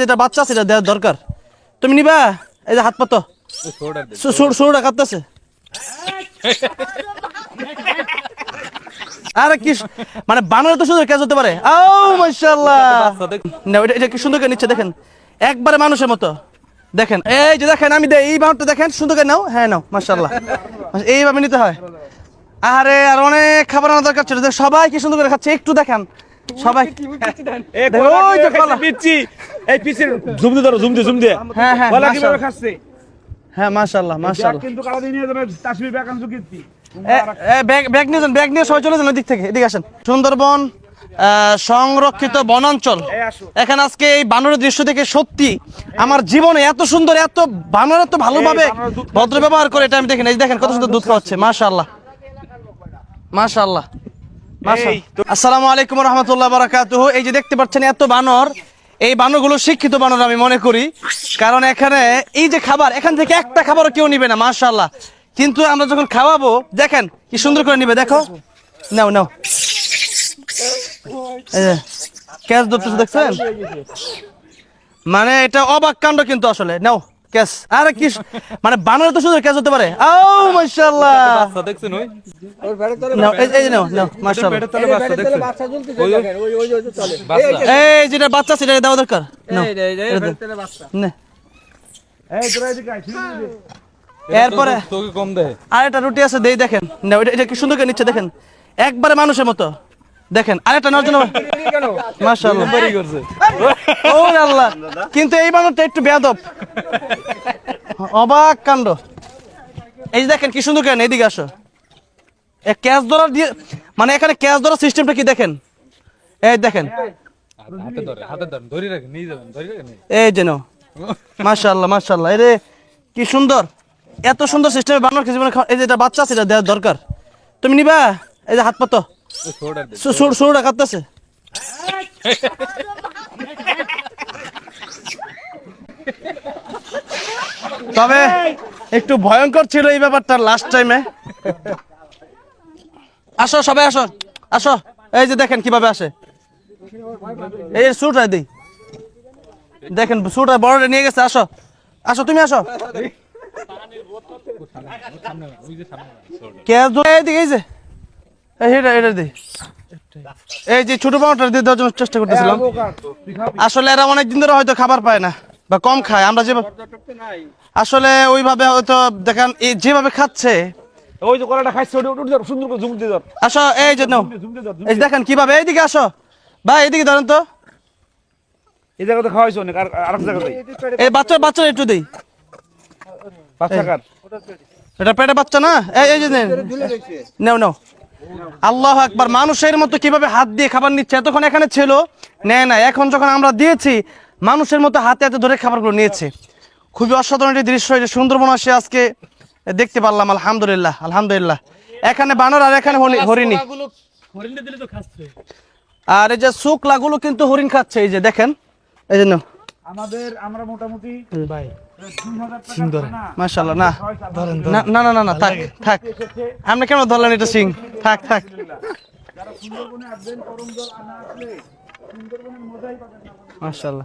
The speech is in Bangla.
যেটা বাচ্চা আছে এটা দেওয়ার দরকার। তুমি নিবা এই যে হাত পাতো শুরুটা কাঁদতেছে আরে কি মানে বানরে তো সুন্দর কাজ হতে পারে। ও মাশাআল্লাহ। না এটা এটা কি সুন্দর করে নিচ্ছে দেখেন। একবারে মানুষের মতো। দেখেন এই যে দেখেন আমি দে এই বানরটা দেখেন সুন্দর করে নাও। হ্যাঁ নাও মাশাআল্লাহ। এইভাবে নিতে হয়। আরে আর অনেক খাবার আনা দরকার ছিল। সবাই কি সুন্দর করে খাচ্ছে একটু দেখেন। সবাই ওই যে কলা। এই পিচ্ছির জুম দিয়ে ধরো জুম দিয়ে জুম দিয়ে। হ্যাঁ হ্যাঁ কলা কীভাবে। খাচ্ছে? হ্যাঁ মাশাআল্লাহ মাশাআল্লাহ। কিন্তু কালা দিয়ে নিয়ে যাবে? কাশ্মীর ব্যাকাংশ কীর্তি ব্যাগ নিয়ে যান ব্যাগ নিয়ে সবাই চলে যান ওই দিক থেকে এদিকে আসেন। সুন্দরবন সংরক্ষিত বনাঞ্চল। এখানে আজকে এই বানরের দৃশ্য দেখে সত্যি আমার জীবনে এত সুন্দর এত বানর এত ভালোভাবে ভদ্র ব্যবহার করে এটা আমি দেখেন এই দেখেন কত সুন্দর দুধ খাওয়াচ্ছে মাশাআল্লাহ। মাশাআল্লাহ আসসালামু আলাইকুম রহমতুল্লাহ বারাকাতুহু। এই যে দেখতে পাচ্ছেন এত বানর এই বানরগুলো শিক্ষিত বানর আমি মনে করি। কারণ এখানে এই যে খাবার, এখান থেকে একটা খাবারও কেউ নিবে না, মাশাআল্লাহ। কিন্তু আমরা যখন খাওয়াবো, দেখেন কি সুন্দর করে নিবে, দেখো। নাও নাও। ক্যাশ ধরতেছে, দেখছেন? মানে এটা অবাক কাণ্ড কিন্তু আসলে। নাও। ক্যাচ আরে কি মানে বানর তো সুন্দর ক্যাচ হতে পারে। ও মাশাআল্লাহ। দেখছেন ওই? নাও এই এই যে নাও নাও মাশাআল্লাহ। তলে বাচ্চা দেখছেন এই যেটা বাচ্চা সেটা দেওয়া দরকার। নাও, এটা দে। নে। এই তোরা এদিকে এরপরে তোকে কম দেয় আরেকটা রুটি আছে দেই দেখেন। না এটা এটা কি সুন্দর করে নিচ্ছে দেখেন। একবারে মানুষের মতো। দেখেন আরেকটা নেওয়ার জন্য মাশাআল্লাহ। করছে। ও আল্লাহ। কিন্তু এই বানরটা একটু বেয়াদব। অবাক কাণ্ড। এই যে দেখেন কি সুন্দর কেন? এদিকে আসো। এ ক্যাশ ধরার দিয়ে মানে এখানে ক্যাশ ধরার সিস্টেমটা কি দেখেন? এই দেখেন। এই যেন মাশাআল্লাহ মাশাআল্লাহ। এরে কি সুন্দর। এত সুন্দর সিস্টেমে বানর কি জীবনে এই যে এটা বাচ্চা আছে এটা দেওয়ার দরকার। তুমি নিবা? এই যে হাত পাতো তবে একটু ভয়ঙ্কর ছিল এই ব্যাপারটা লাস্ট টাইমে আসো সবাই আসো আসো। এই যে দেখেন কীভাবে আসে। এই সুরটা দিই। দেখেন সুরটা বড়টা নিয়ে গেছে আসো। আসো তুমি আসো। কে এই যে। এটা এটা দি। এই যে ছোট বাউটা দিয়ে দেওয়ার জন্য চেষ্টা করতেছিলাম। আসলে এরা অনেক দিন ধরে হয়তো খাবার পায় না বা কম খায়। আমরা যেভাবে আসলে ওইভাবে হয়তো দেখেন যেভাবে খাচ্ছে ওই যে কলাটা খাইছে ওটা ওটা ধর, সুন্দর করে জুম দিয়ে ধর আসো এই যে নাও। জুম দিয়ে ধর জুম এই দেখেন কীভাবে এইদিকে আসো। ভাই এইদিকে ধরেন তো। এই জায়গাতে খাওয়াইছো অনেক আর আরেক জায়গাতে এই বাচ্চা বাচ্চা একটু দেই। বাচ্চা কার? এটা পেটে বাচ্চা না? এই এই যে। নাও নাও। আল্লাহ একবার মানুষের মতো কীভাবে হাত দিয়ে খাবার নিচ্ছে? এতক্ষণ এখানে ছিল? নেয় না এখন যখন আমরা দিয়েছি মানুষের মতো হাতে হাতে ধরে খাবারগুলো নিয়েছে। খুবই অসাধারণ একটি দৃশ্য এটা সুন্দরবন আসে আজকে দেখতে পারলাম আলহামদুলিল্লাহ আলহামদুলিল্লাহ। এখানে বানর আর এখানে হরি- হরিণী। আর এই যে শুকলাগুলো কিন্তু হরিণ খাচ্ছে এই যে দেখেন। এই জন্য আমাদের আমরা মোটামুটি ভাই মাশাল্লাহ না। না। না। না না না থাক থাক। আপনি কেন ধরলেন এটা সিং? থাক থাক। যারা সুন্দরবনে আসবেন করম জল আনা আসলে সুন্দরবনের মজাই পাবেন না। মাশাল্লাহ